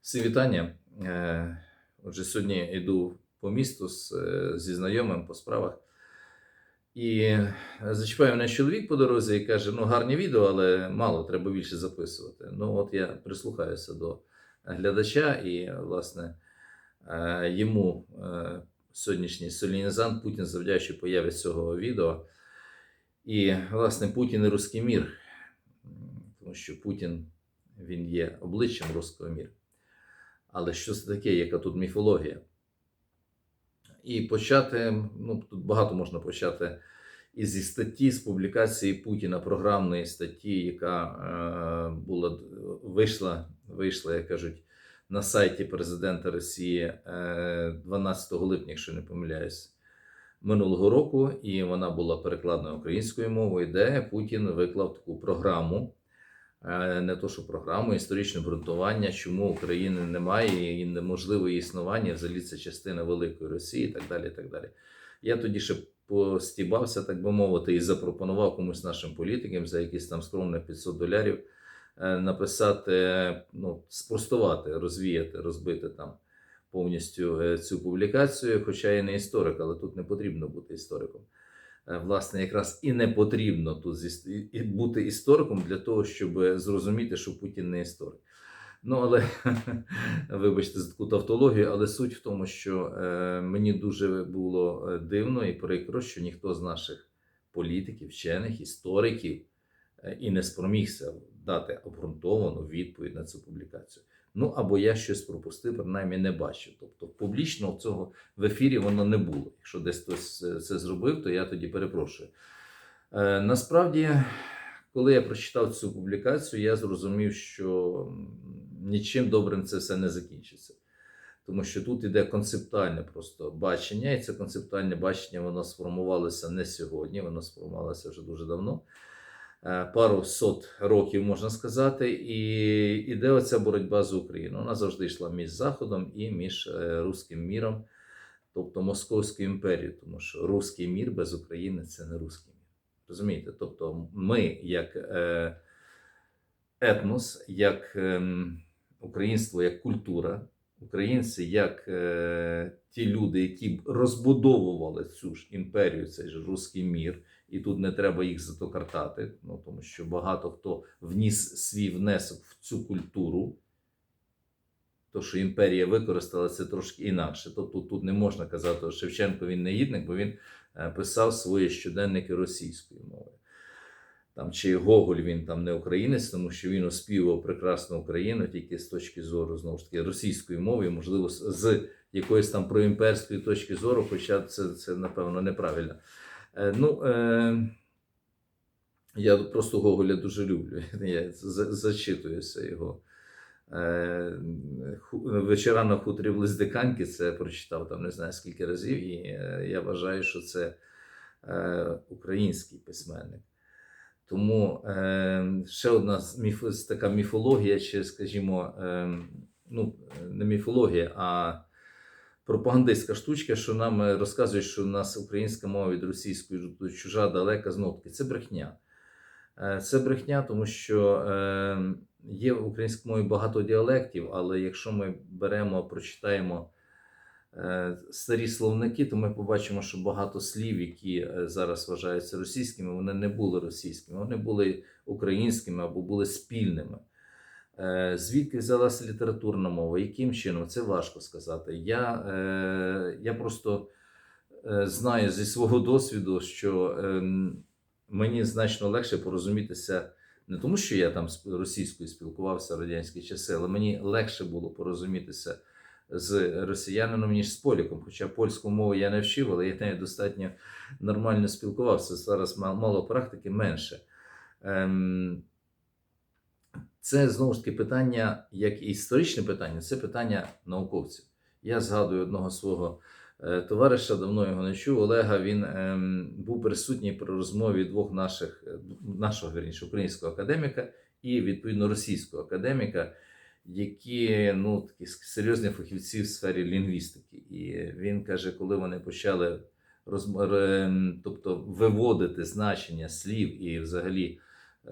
Всі вітання. Е, Отже, сьогодні йду по місту з, е, зі знайомим по справах. І зачіпає мене чоловік по дорозі і каже: ну, гарні відео, але мало, треба більше записувати. Ну, от я прислухаюся до глядача, і, власне, е, йому е, сьогоднішній солінізант Путін завдячує появі цього відео. І, власне, Путін і руський мір, тому що Путін він є обличчям руського міру. Але що це таке, яка тут міфологія? І почати, ну тут багато можна почати і зі статті, з публікації Путіна, програмної статті, яка е, була вийшла, вийшла, як кажуть, на сайті президента Росії е, 12 липня, якщо не помиляюсь, минулого року, і вона була перекладена українською мовою, де Путін виклав таку програму. Е, Не то, що програму, історичне обґрунтування, чому України немає і неможливе існування, взагалі це частина великої Росії і так далі. і так далі. Я тоді ще постібався, так би мовити, і запропонував комусь нашим політикам за якісь там скромних 500 долярів е, написати, ну, спростувати, розвіяти, розбити там повністю е, цю публікацію. Хоча я не історик, але тут не потрібно бути істориком. Е, Власне, якраз і не потрібно тут бути істориком для того, щоб зрозуміти, що Путін не історик. Ну, але вибачте за таку тавтологію, але суть в тому, що е, мені дуже було е, дивно і прикро, що ніхто з наших політиків, вчених, істориків і не спромігся дати обґрунтовану відповідь на цю публікацію. Ну або я щось пропустив, принаймні не бачив. Тобто публічно цього в ефірі воно не було. Якщо десь хтось е, це зробив, то я тоді перепрошую. Е, насправді, коли я прочитав цю публікацію, я зрозумів, що нічим добрим це все не закінчиться. Тому що тут іде концептуальне просто бачення, і це концептуальне бачення воно сформувалося не сьогодні, воно сформувалося вже дуже давно. Е, Пару сот років можна сказати, і іде оця боротьба за Україну. Вона завжди йшла між Заходом і між е, руським міром, тобто Московською імперією, тому що руський мір без України це не руський мір. Розумієте? Тобто, ми, як е, етнос, як ем, українство, як культура, українці, як ті люди, які розбудовували цю ж імперію, цей ж руський мір, і тут не треба їх зато картати, ну тому що багато хто вніс свій внесок в цю культуру. То, що імперія використала це трошки інакше. Тобто тут не можна казати, що Шевченко він негідник, бо він е, писав свої щоденники російською мовою. Там, чи Гоголь він там не українець, тому що він оспівував прекрасну Україну тільки з точки зору знову ж таки російської мови, можливо, з- якоїсь там проімперської точки зору, хоча це, це напевно неправильно. Е, ну, е, я просто Гоголя дуже люблю. Я зачитуюся його. Е, Вечора на хуторі в Лиздиканки це прочитав там не знаю скільки разів, і е, я вважаю, що це е, український письменник. Тому е, ще одна міф, така міфологія, чи, скажімо, е, ну, не міфологія, а пропагандистська штучка, що нам е, розказують, що у нас українська мова від російської чужа, далека, знов таки. Це брехня. Е, Це брехня, тому що е, є в українській мові багато діалектів, але якщо ми беремо, прочитаємо старі словники, то ми побачимо, що багато слів, які зараз вважаються російськими, вони не були російськими, вони були українськими або були спільними. Е, Звідки взялася літературна мова? Яким чином? Це важко сказати. Я, е, я просто е, знаю зі свого досвіду, що ем, мені значно легше порозумітися не тому, що я там російською спілкувався в радянські часи, але мені легше було порозумітися з росіянином, ніж з поляком. Хоча польську мову я не вчив, але я нею достатньо нормально спілкувався. Зараз мало практики менше. Ем, це знову ж таки питання, як і історичне питання, це питання науковців. Я згадую одного свого е, товариша, давно його не чув. Олега. Він ем, був присутній при розмові двох наших, е, нашого вірніше, українського академіка і відповідно російського академіка, які ну такі серйозні фахівці в сфері лінгвістики. І він каже, коли вони почали розм... ре- тобто виводити значення слів і взагалі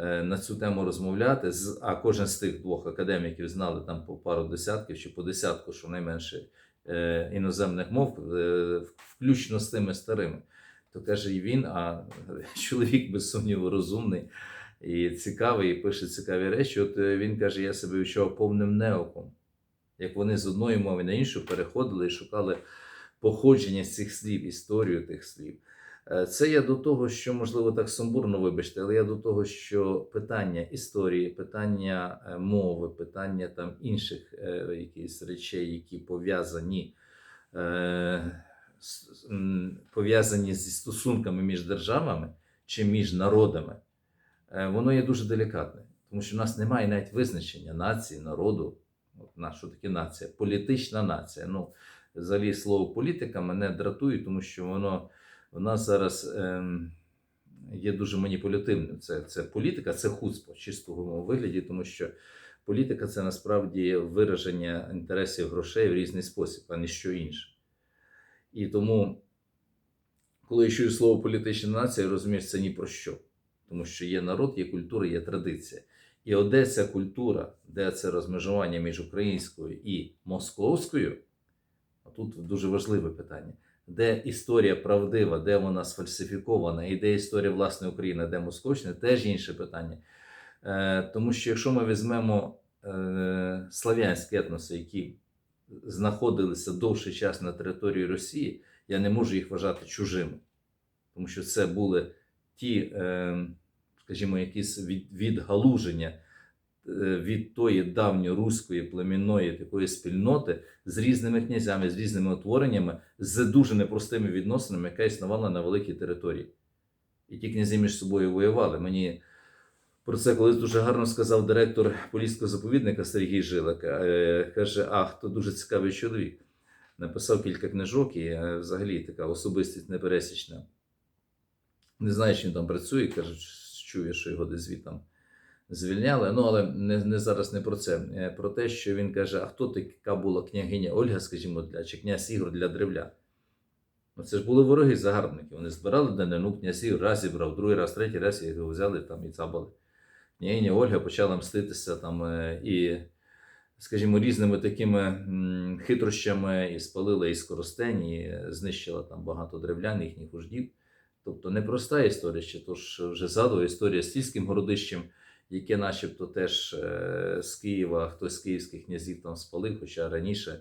на цю тему розмовляти. З- А кожен з тих двох академіків знали там по пару десятків чи по десятку, що найменше е, іноземних мов, е, включно з тими старими. То каже і він, а чоловік без сумніву розумний і цікавий, і пише цікаві речі. От е, він каже: я себе відчував повним неоком. Як вони з одної мови на іншу переходили і шукали походження цих слів, історію тих слів. Е, Це я до того, що можливо так сумбурно, вибачте, але я до того, що питання історії, питання е, мови, питання там інших е, якихось речей, які пов'язані, пов'язані зі стосунками між державами чи між народами, воно є дуже делікатне, тому що в нас немає навіть визначення нації, народу. От що таке нація? Політична нація. Ну, взагалі слово політика мене дратує, тому що воно нас зараз ем, є дуже маніпулятивним. Це, це політика, це хуцпо в чистому вигляді, тому що політика це насправді вираження інтересів грошей в різний спосіб, а не що інше. І тому, коли я чую слово політична нація, розумієш, це ні про що. Тому що є народ, є культура, є традиція. І ця культура, де це розмежування між українською і московською, а тут дуже важливе питання. Де історія правдива, де вона сфальсифікована, і де історія власне України, де московщина, теж інше питання. Е, тому що якщо ми візьмемо е, слав'янські етноси, які знаходилися довший час на території Росії, я не можу їх вважати чужими, тому що це були ті, е, скажімо, якісь від, відгалуження від тої давньоруської племінної такої спільноти з різними князями, з різними утвореннями, з дуже непростими відносинами, яка існувала на великій території. І ті князі між собою воювали. Мені про це колись дуже гарно сказав директор поліського заповідника Сергій Жилик. Е, Каже: Ах, то дуже цікавий чоловік. Написав кілька книжок і е, взагалі така особистість непересічна. Не знаю, чи він там працює, каже, чує, що його десь звідтам звільняли. Ну, але не, не зараз не про це. Е, Про те, що він каже: а хто така була княгиня Ольга, скажімо, для чи князь Ігор для древля? Ну, це ж були вороги загарбники. Вони збирали данину, князь Ігор раз зібрав, другий раз, третій раз його взяли там і цабали. Княгиня Ольга почала мститися там е, і, скажімо, різними такими хитрощами і спалила і скоростень, і знищила там багато древлян, їхніх уждів. Тобто непроста історія, ще то ж вже згадував історія з сільським городищем, яке начебто теж е, з Києва, хтось з київських князів там спалив, хоча раніше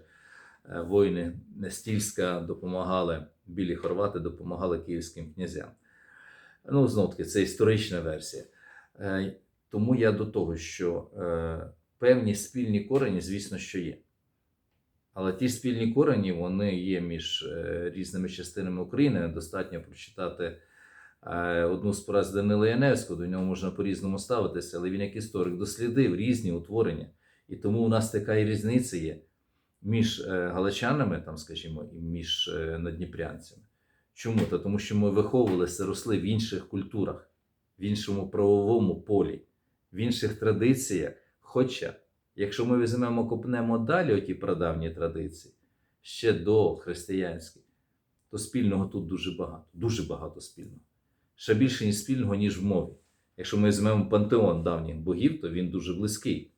е, воїни Стільська допомагали, білі хорвати допомагали київським князям. Ну, знов таки, це історична версія. Е, Тому я до того, що певні спільні корені, звісно, що є. Але ті спільні корені вони є між різними частинами України. Достатньо прочитати одну з праць Данила Яневського, до нього можна по-різному ставитися, але він як історик дослідив різні утворення. І тому у нас така і різниця є між е, галичанами, там, скажімо, і між е, надніпрянцями. Чому? Та тому що ми виховувалися, росли в інших культурах, в іншому правовому полі, в інших традиціях. Хоча, якщо ми візьмемо, копнемо далі оті прадавні традиції, ще до християнські, то спільного тут дуже багато, дуже багато спільного. Ще більше ніж спільного, ніж в мові. Якщо ми візьмемо пантеон давніх богів, то він дуже близький.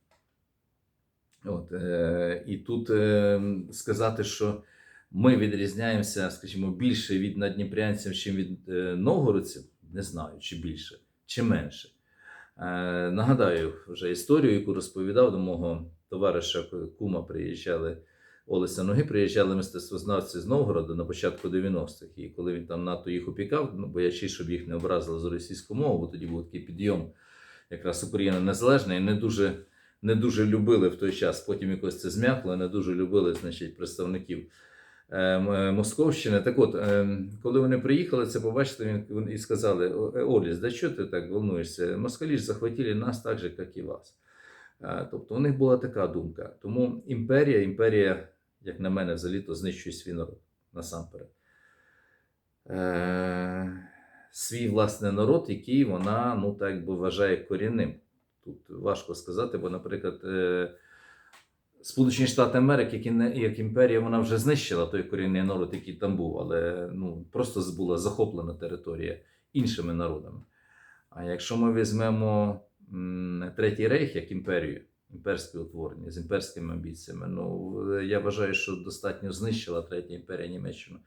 От, е, і тут е, сказати, що ми відрізняємося, скажімо, більше від надніпрянців, чим від е, новгородців, не знаю, чи більше, чи менше. Е, нагадаю вже історію, яку розповідав до мого товариша Кума, приїжджали Олеся Ноги, приїжджали мистецтвознавці з Новгорода на початку 90-х. І коли він там НАТО їх опікав, ну, боячись, щоб їх не образили за російську мову, бо тоді був такий підйом, якраз Україна незалежна, і не дуже, не дуже любили в той час. Потім якось це зм'якло, не дуже любили значить, представників е, Московщини. Так от, е, коли вони приїхали, це побачили він- і сказали: е, Оліс, да чого ти так волнуєшся? Москалі ж захватили нас так же, як і вас. Е, Тобто у них була така думка. Тому імперія, імперія, як на мене, взагалі то знищує свій народ насамперед. Е, свій власний народ, який вона ну, так би вважає корінним. Тут важко сказати, бо, наприклад, е, Сполучені Штати Америки, як, як імперія, вона вже знищила той корінний народ, який там був, але ну, просто була захоплена територія іншими народами. А якщо ми візьмемо м, Третій рейх як імперію, імперське утворення з імперськими амбіціями. Ну, я вважаю, що достатньо знищила Третя імперія Німеччину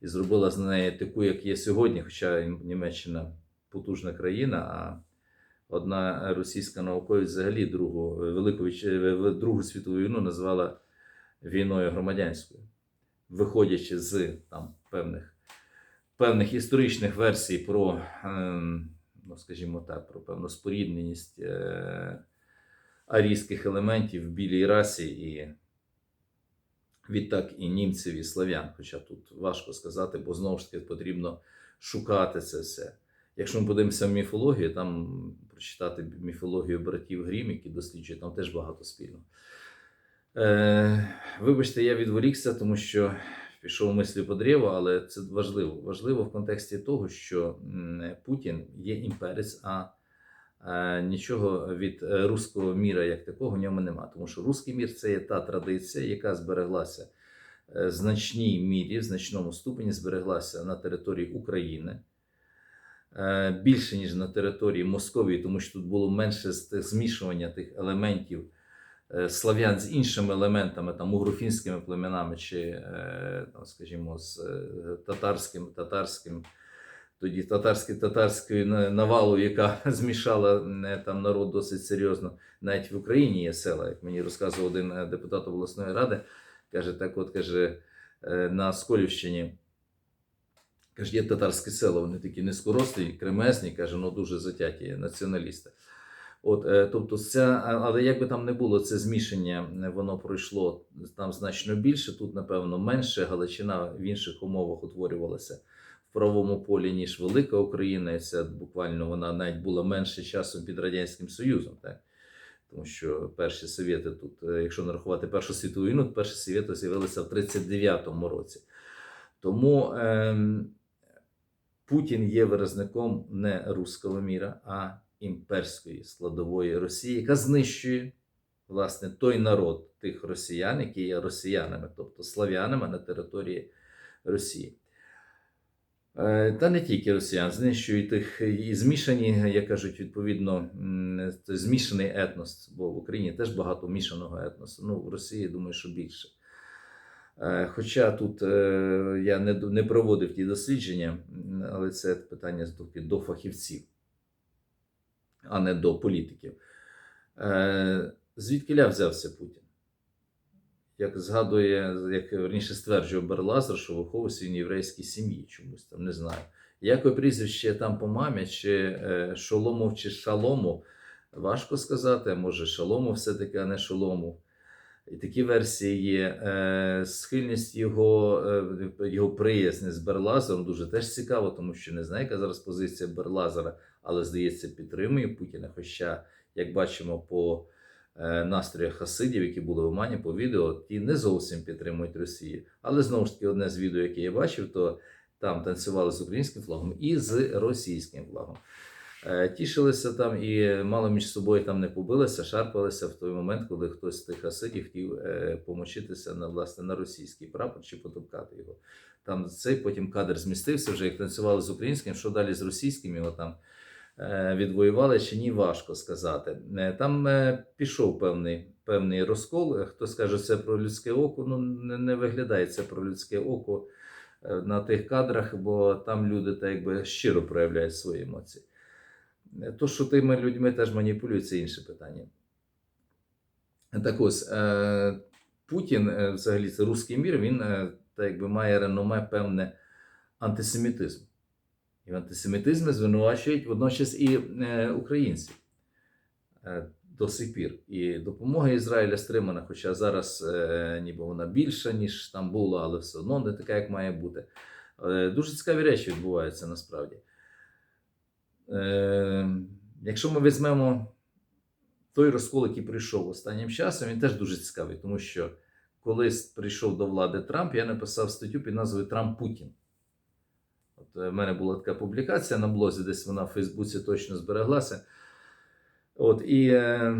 і зробила з неї таку, як є сьогодні, хоча Німеччина потужна країна, а одна російська науковець взагалі другу, Велику, е, Другу світову війну назвала війною громадянською, виходячи з там, певних, певних історичних версій про, ем, ну, скажімо так, про певну спорідненість е, арійських елементів в білій расі і відтак і німців, і славян. Хоча тут важко сказати, бо знову ж таки потрібно шукати це все. Якщо ми подивимося в міфологію, там прочитати міфологію братів Грім, які досліджують, там теж багато спільного. Е, вибачте, я відволікся, тому що пішов мислі по древу, але це важливо. Важливо в контексті того, що Путін є імперець, а нічого від е, руського міра як такого в ньому нема. Тому що руський мір це є та традиція, яка збереглася е, в значній мірі, в значному ступені збереглася на території України. Е, Більше ніж на території Московії, тому що тут було менше змішування тих елементів слав'ян з іншими елементами, там угрофінськими племенами, чи, там, скажімо, з татарським, татарським, тоді татарський, татарською на- навалою, яка змішала там народ досить серйозно. Навіть в Україні є села, як мені розказував один е, депутат обласної ради, каже, так от каже, е, на Сколівщині. Каже, є татарське село, вони такі низькорослі, кремезні, каже, ну дуже затяті націоналісти. От, е, тобто, ця, але як би там не було, це змішання, воно пройшло там значно більше. Тут, напевно, менше. Галичина в інших умовах утворювалася в правовому полі, ніж Велика Україна. І це буквально вона навіть була менше часом під Радянським Союзом. Так? Тому що перші совєти тут, е, якщо не рахувати Першу світову війну, то перші совєти з'явилися в 39-му році. Тому ем, Путін є виразником не руського міра, а імперської складової Росії, яка знищує власне той народ тих росіян, які є росіянами, тобто слав'янами на території Росії. Е, Та не тільки росіян, знищують тих і змішані, як кажуть, відповідно, змішаний етнос, бо в Україні теж багато мішаного етносу. Ну, в Росії, думаю, що більше. Е, Хоча тут е, я не, проводив ті дослідження, але це питання до фахівців, а не до політиків. Звідки ля взявся Путін? Як згадує, як раніше стверджував Берлазер, що виховувався він в єврейській сім'ї чомусь там, не знаю. Яке прізвище там по мамі, чи е, Шоломов, чи Шаломов, важко сказати, може Шаломов все-таки, а не Шоломов. І такі версії є. Е, Схильність його, е, його приязні з Берлазером дуже теж цікаво, тому що не знаю, яка зараз позиція Берлазера, але здається, підтримує Путіна. Хоча, як бачимо по е, настроях хасидів, які були в Омані по відео, ті не зовсім підтримують Росію. Але знову ж таки, одне з відео, яке я бачив, то там танцювали з українським флагом і з російським флагом. Е, Тішилися там і мало між собою там не побилися, шарпалися в той момент, коли хтось з тих хасидів хотів е, помочитися на власне на російський прапор чи потопкати його. Там цей потім кадр змістився вже, як танцювали з українським, що далі з російським його там відвоювали чи ні, важко сказати. Е, Там е, пішов певний, певний розкол. Е, Хто скаже, це про людське око, ну не, виглядає це про людське око е, на тих кадрах, бо там люди так якби щиро проявляють свої емоції. Е, То, що тими людьми теж маніпулюють, це інше питання. Так ось, е, Путін, е, взагалі, це руський мір, він е, так якби має реноме певне антисемітизм. І в антисемітизмі звинувачують водночас і е, українців е, до сих пір. І допомога Ізраїля стримана, хоча зараз е, ніби вона більша, ніж там була, але все одно не така, як має бути. Дуже цікаві речі відбуваються насправді. Якщо ми візьмемо той розкол, який прийшов останнім часом, він теж дуже цікавий, тому що коли прийшов до влади Трамп, я написав статтю під назвою Трамп Путін. От е, в мене була така публікація на блозі, десь вона в Фейсбуці точно збереглася. От, і е,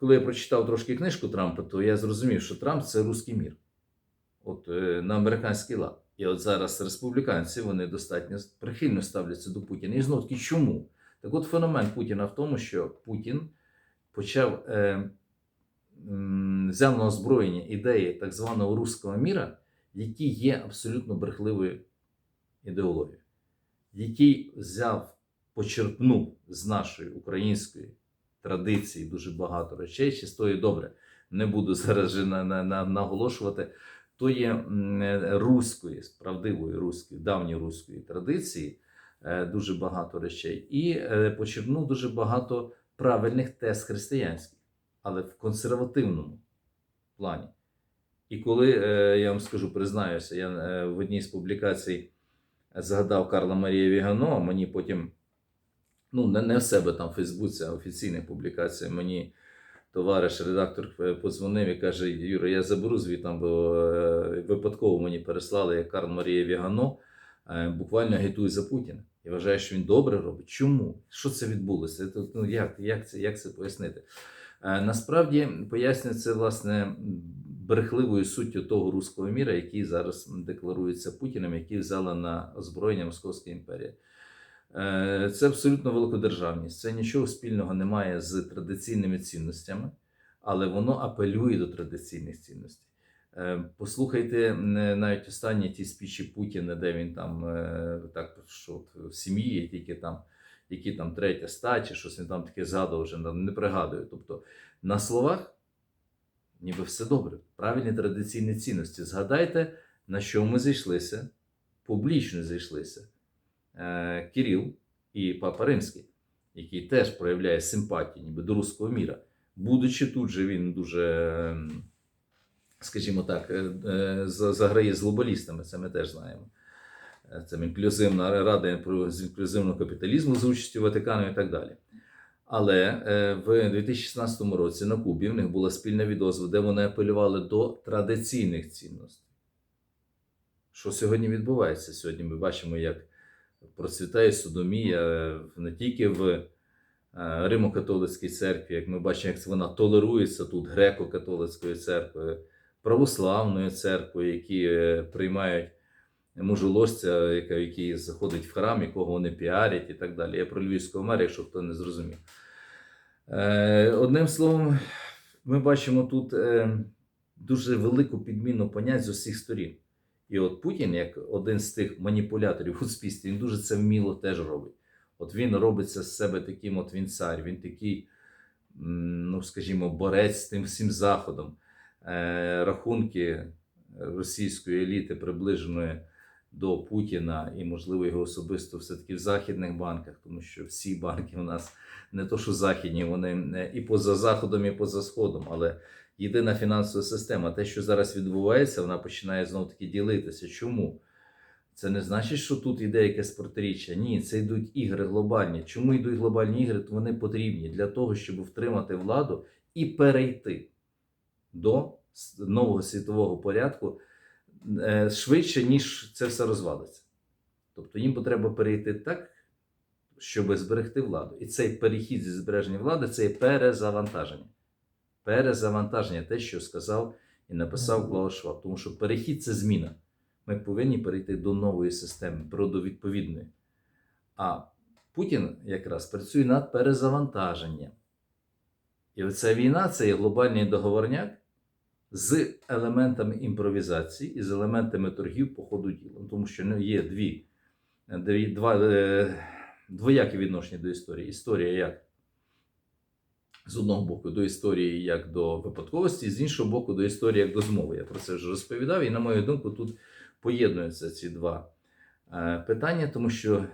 коли я прочитав трошки книжку Трампа, то я зрозумів, що Трамп це русський мір. От е, на американський лад. І от зараз республіканці вони достатньо прихильно ставляться до Путіна. І знов таки чому? Так от феномен Путіна в тому, що Путін почав е, взяв на озброєння ідеї так званого руського міра, які є абсолютно брехливою ідеологією, який взяв, почерпнув з нашої української традиції дуже багато речей, ще стої добре. Не буду зараз на, на, на, наголошувати. То є е, руської, правдивої руської, давньої руської традиції, е, дуже багато речей, і е, почерпнув дуже багато правильних тез християнських, але в консервативному плані. І коли я вам скажу, признаюся, я в одній з публікацій згадав Карла Марія Вігано, мені потім, ну, не, не в себе там в Фейсбуці, а офіційна публікація, мені товариш, редактор подзвонив і каже: Юра, я заберу звітом, бо е, випадково мені переслали як Карл Марія Вігано, е, буквально агітує за Путіна. І вважаю, що він добре робить. Чому? Що це відбулося? Ну, як, як, це, як це пояснити? Е, Насправді пояснює це власне брехливою суттю того руського міра, який зараз декларується Путіним, який взяла на озброєння Московська імперія. Е, Це абсолютно великодержавність. Це нічого спільного немає з традиційними цінностями, але воно апелює до традиційних цінностей. Е, Послухайте навіть останні ті спічі Путіна, де він там е, так, що в сім'ї тільки там, які там третя стать, чи щось він там таке згадував, вже не пригадую. Тобто на словах ніби все добре, правильні традиційні цінності. Згадайте, на що ми зійшлися, публічно зійшлися. Е, Кирил і Папа Римський, який теж проявляє симпатію ніби до руського міра. Будучи тут же він дуже, ем, скажімо так, е, е, за- заграє з глобалістами, це ми теж знаємо. Це інклюзивна рада з інклюзивного капіталізму з участю Ватикану і так далі. Але е, в 2016 році на Кубі в них була спільна відозва, де вони апелювали до традиційних цінностей. Що сьогодні відбувається? Сьогодні ми бачимо, як процвітає судомія е, не тільки в е, Римо-католицькій церкві, як ми бачимо, як вона толерується тут греко-католицькою церквою, православною церквою, які приймають мужоложця, яка- який заходить в храм, якого вони піарять і так далі. Я про Львівського мера, якщо хто не зрозумів. Е, Одним словом, ми бачимо тут е, дуже велику підміну понять з усіх сторін. І от Путін, як один з тих маніпуляторів у суспільстві, він дуже це вміло теж робить. От він робиться з себе таким, от він цар, він такий, ну скажімо, борець з тим всім заходом. Е, рахунки російської еліти, приближеної до Путіна і, можливо, його особисто все-таки в західних банках, тому що всі банки у нас не то, що західні, вони е, і поза заходом, і поза сходом, але єдина фінансова система. Те, що зараз відбувається, вона починає знову таки ділитися. Чому? Це не значить, що тут йде якесь протиріччя. Ні, це йдуть ігри глобальні. Чому йдуть глобальні ігри? То вони потрібні для того, щоб втримати владу і перейти до нового світового порядку швидше, ніж це все розвалиться. Тобто їм потрібно перейти так, щоб зберегти владу. І цей перехід зі збереження влади це перезавантаження. Перезавантаження, те, що сказав і написав Клаус Шваб. Тому що перехід це зміна. Ми повинні перейти до нової системи, про- до відповідної. А Путін якраз працює над перезавантаженням. І оця війна це є глобальний договорняк з елементами імпровізації і з елементами торгів по ходу діла. Ну, Тому що ну, є дві, дві два, е, двоякі відношення до історії. Історія як з одного боку до історії як до випадковості, з іншого боку, до історії як до змови. Я про це вже розповідав, і, на мою думку, тут поєднуються ці два е, питання, тому що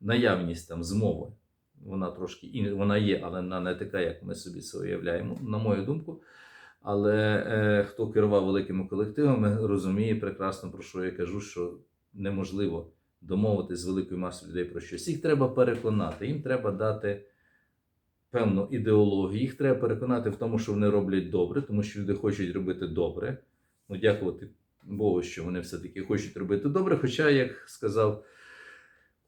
наявність там змови, вона трошки вона є, але вона не така, як ми собі це уявляємо, на мою думку. Але е, хто керував великими колективами, розуміє прекрасно, про що я кажу, що неможливо домовитися з великою масою людей про щось. Їх треба переконати, їм треба дати певну ідеологію, їх треба переконати в тому, що вони роблять добре, тому що люди хочуть робити добре. Ну, дякувати Богу, що вони все-таки хочуть робити добре. Хоча, як сказав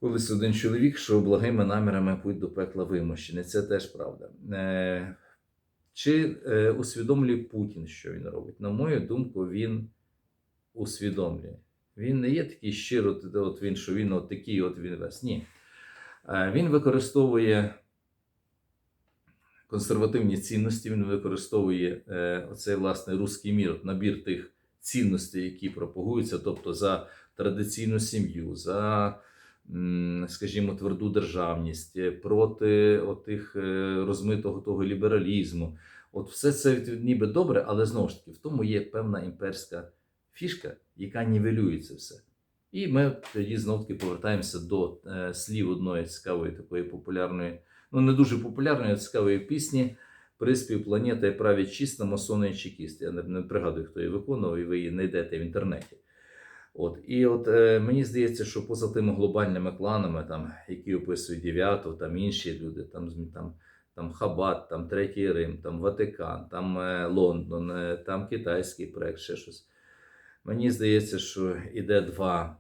колись один чоловік, що благими намірами путь до пекла вимощений. Це теж правда. Е, чи е, усвідомлює Путін, що він робить? На мою думку, він усвідомлює. Він не є такий щиро, от він, що він от такий, от він весь. Ні. Е, Він використовує консервативні цінності, він використовує е, оцей власне руський мір, от набір тих цінностей, які пропагуються, тобто за традиційну сім'ю, за, скажімо, тверду державність, е, проти отих е, розмитого того лібералізму. От все це ніби добре, але знову ж таки в тому є певна імперська фішка, яка нівелює це все. І ми тоді знов таки повертаємося до е, слів одної цікавої такої популярної, ну не дуже популярної, а цікавої пісні. Приспів планета і править чиста масони і чекісти. Я не, не пригадую, хто її виконував, і ви її знайдете в інтернеті. От. І от е, мені здається, що поза тими глобальними кланами, там, які описують Дев'яту, там інші люди, там, там, там Хабат, там Третій Рим, там Ватикан, там е, Лондон, е, там китайський проект, ще щось. Мені здається, що іде два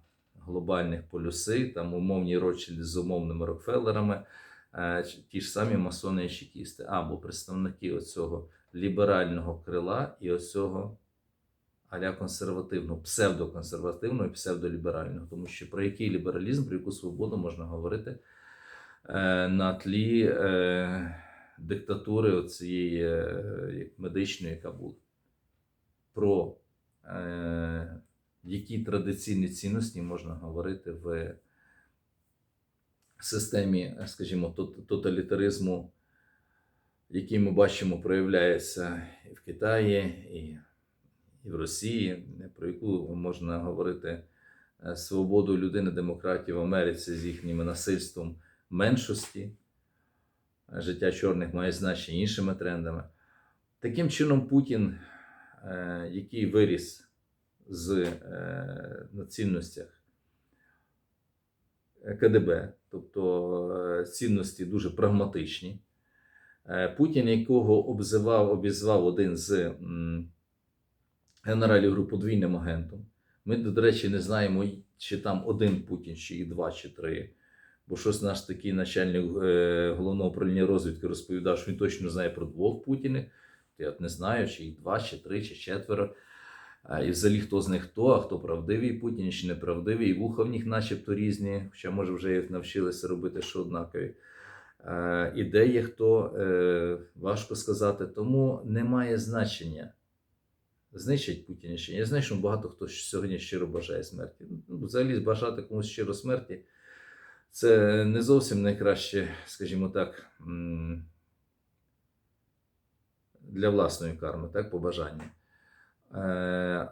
глобальних полюси, там умовні Ротшильди з умовними Рокфеллерами, е, ті ж самі масони і чекісти, або представники оцього ліберального крила і оцього аля консервативного, псевдоконсервативного і псевдоліберального. Тому що про який лібералізм, про яку свободу можна говорити е, на тлі е, диктатури цієї е, медичної, яка була. Про е, які традиційні цінності можна говорити в системі, скажімо, тоталітаризму, який ми бачимо, проявляється і в Китаї, і, і в Росії, про яку можна говорити е, свободу людини, демократії в Америці з їхнім насильством меншості. Життя чорних має значення іншими трендами. Таким чином, Путін, е, який виріс з, е, на цінностях КДБ, тобто е, цінності дуже прагматичні. Е, Путін, якого обзивав, обізвав один з генералів групи подвійним агентом. Ми, до речі, не знаємо, чи там один Путін, чи їх два, чи три. Бо щось наш такий начальник е, головного управління розвідки розповідав, що він точно знає про двох Путінів. Я не знаю, чи їх два, чи три, чи четверо. І взагалі хто з них хто, а хто правдивий Путін, чи неправдивий, і вуха в них начебто різні, хоча, може, вже їх навчилися робити, що однакові. І де є хто, е, важко сказати. Тому немає значення. Знищить Путіна ні. Я знаю, що багато хто сьогодні щиро бажає смерті. Ну, взагалі, бажати комусь щиро смерті це не зовсім найкраще, скажімо так, для власної карми, так, побажання. Е,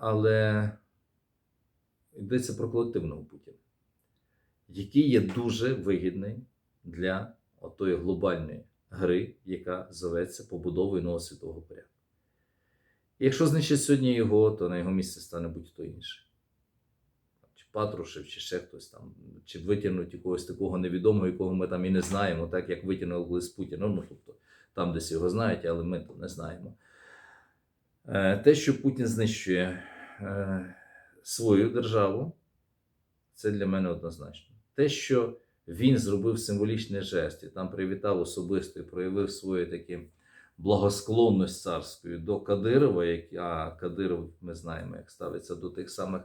Але йдеться про колективного Путіна, який є дуже вигідний для отої глобальної гри, яка зоветься побудовою нового світового порядку. Якщо знищить сьогодні його, то на його місце стане будь-хто інший. Чи Патрушев, чи ще хтось там, чи витягнуть якогось такого невідомого, якого ми там і не знаємо, так як витягнули колись Путіна. Ну, тобто, там десь його знають, але ми то не знаємо. Е, Те, що Путін знищує е, свою державу, це для мене однозначно. Те, що він зробив символічний жест і там привітав особисто і проявив свою таке благосклонність царською до Кадирова, як, а Кадиров, ми знаємо, як ставиться до тих самих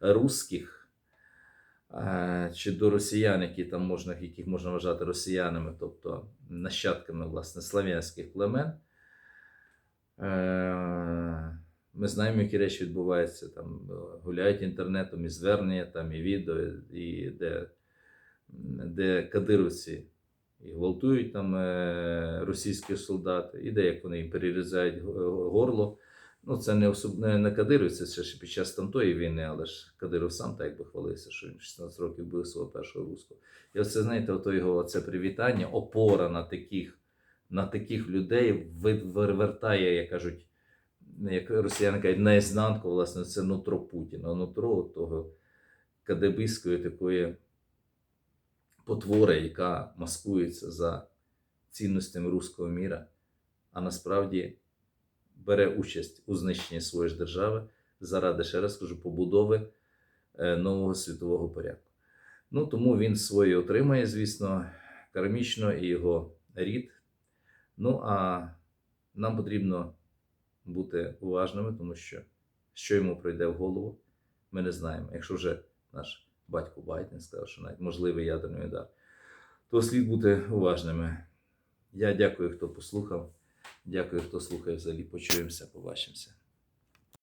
русських е, чи до росіян, які там можна, яких можна вважати росіянами, тобто нащадками власне слав'янських племен. Е, Ми знаємо, які речі відбуваються. Там гуляють інтернетом і звернення, там і відео, і де, де кадировці і гвалтують там е, російські солдати, і де як вони їм перерізають горло. Ну, це не особ... не, не це ще під час там тої війни, але ж Кадиров сам так якби хвалився, що він 16 років бив свого першого руського. І оце, знаєте, ото його це привітання, опора на таких, на таких людей ви- вивертає, як кажуть, як росіяни кажуть, наізнанку, власне, це нутро Путіна, нутро того кадебистської такої потвори, яка маскується за цінностями руського міра, а насправді бере участь у знищенні своєї ж держави заради, ще раз кажу, побудови е, нового світового порядку. Ну, тому він своє отримає, звісно, кармічно і його рід. Ну, а нам потрібно бути уважними, тому що що йому прийде в голову, ми не знаємо. Якщо вже наш батько Байден сказав, що навіть можливий ядерний удар, то слід бути уважними. Я дякую, хто послухав. Дякую, хто слухає взагалі. Почуємося, побачимося.